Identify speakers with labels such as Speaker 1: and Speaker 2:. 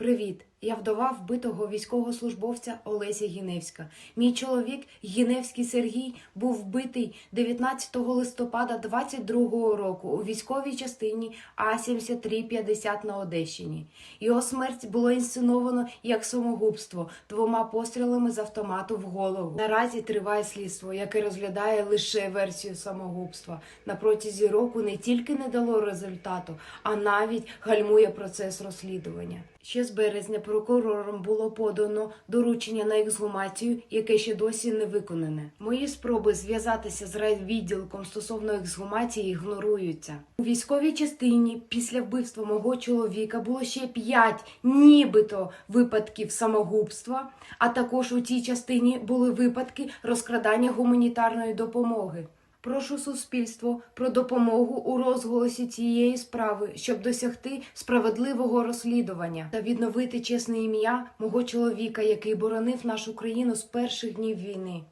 Speaker 1: Привіт, я вдова вбитого військовослужбовця Олеся Гіневська. Мій чоловік Гіневський Сергій був вбитий 19 листопада 22 року у військовій частині А-7350 на Одещині. Його смерть було інсценовано як самогубство двома пострілами з автомату в голову. Наразі триває слідство, яке розглядає лише версію самогубства. На протязі року не тільки не дало результату, а навіть гальмує процес розслідування. Ще з березня прокурором було подано доручення на ексгумацію, яке ще досі не виконане. Мої спроби зв'язатися з райвідділком стосовно ексгумації ігноруються. У військовій частині після вбивства мого чоловіка було ще п'ять нібито випадків самогубства, а також у цій частині були випадки розкрадання гуманітарної допомоги. Прошу суспільство про допомогу у розголосі цієї справи, щоб досягти справедливого розслідування та відновити чесне ім'я мого чоловіка, який боронив нашу країну з перших днів війни.